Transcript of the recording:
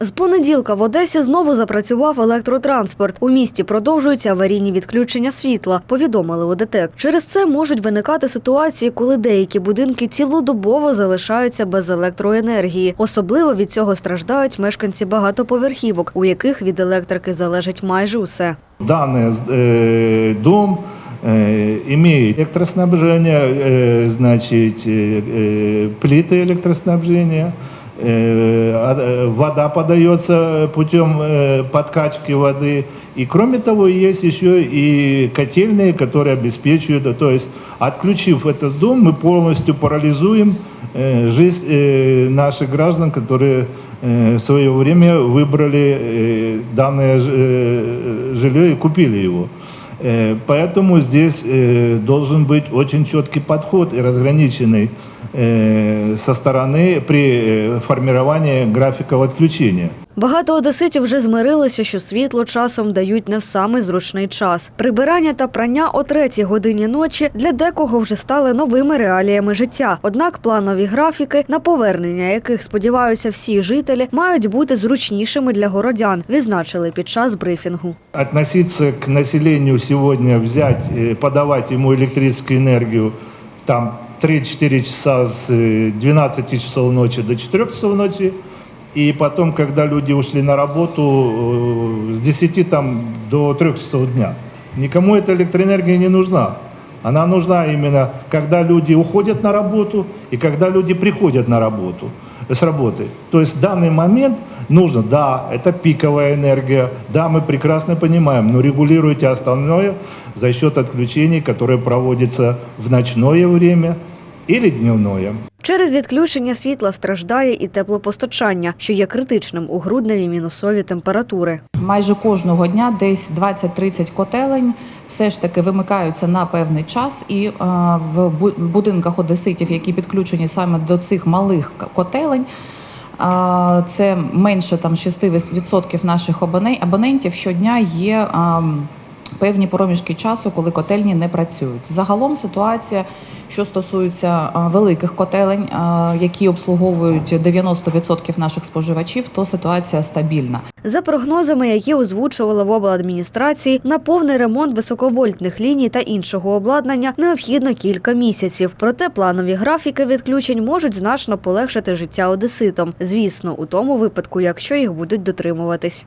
З понеділка в Одесі знову запрацював електротранспорт. У місті продовжуються аварійні відключення світла, повідомили у ДТЕК. Через це можуть виникати ситуації, коли деякі будинки цілодобово залишаються без електроенергії. Особливо від цього страждають мешканці багатоповерхівок, у яких від електрики залежить майже усе. Данный э, дом э, имеет электроснабжение, э, значит, э, э, плиты электроснабжения, э, а, э, вода подается путем э, подкачки воды. И кроме того, есть еще и котельные, которые обеспечивают, то есть отключив этот дом, мы полностью парализуем э, жизнь э, наших граждан, которые э, в свое время выбрали э, данное ж- э, жилье и купили его. Э, Поэтому здесь э, должен быть очень четкий подход и разграниченный э, со стороны при э, формировании графика отключения. Багато одеситів вже змирилися, що світло часом дають не в самий зручний час. Прибирання та прання о третій годині ночі для декого вже стали новими реаліями життя. Однак планові графіки, на повернення яких сподіваються всі жителі, мають бути зручнішими для городян, відзначили під час брифінгу. Относиться к населению сегодня, взять, э, подавать ему электрическую энергию там 3-4 часа с э, 12 часов ночи до 4 часов ночи, и потом, когда люди ушли на работу, э, с 10 там, до 3 часов дня. Никому эта электроэнергия не нужна. Она нужна именно, когда люди уходят на работу и когда люди приходят на работу, с работы. То есть в данный момент нужно, да, это пиковая энергия, да, мы прекрасно понимаем, но регулируйте остальное за счет отключений, которые проводятся в ночное время или дневное. Через відключення світла страждає і теплопостачання, що є критичним у грудневі мінусові температури. Майже кожного дня десь 20-30 котелень все ж таки вимикаються на певний час, і е, в будинках одеситів, які підключені саме до цих малих котелень. е, Це менше там 6% наших абоне- абонентів щодня є ем, певні проміжки часу, коли котельні не працюють. Загалом ситуація, що стосується великих котелень, які обслуговують 90% наших споживачів, то ситуація стабільна. За прогнозами, які озвучували в обладміністрації, на повний ремонт високовольтних ліній та іншого обладнання необхідно кілька місяців. Проте планові графіки відключень можуть значно полегшити життя одеситам. Звісно, у тому випадку, якщо їх будуть дотримуватись.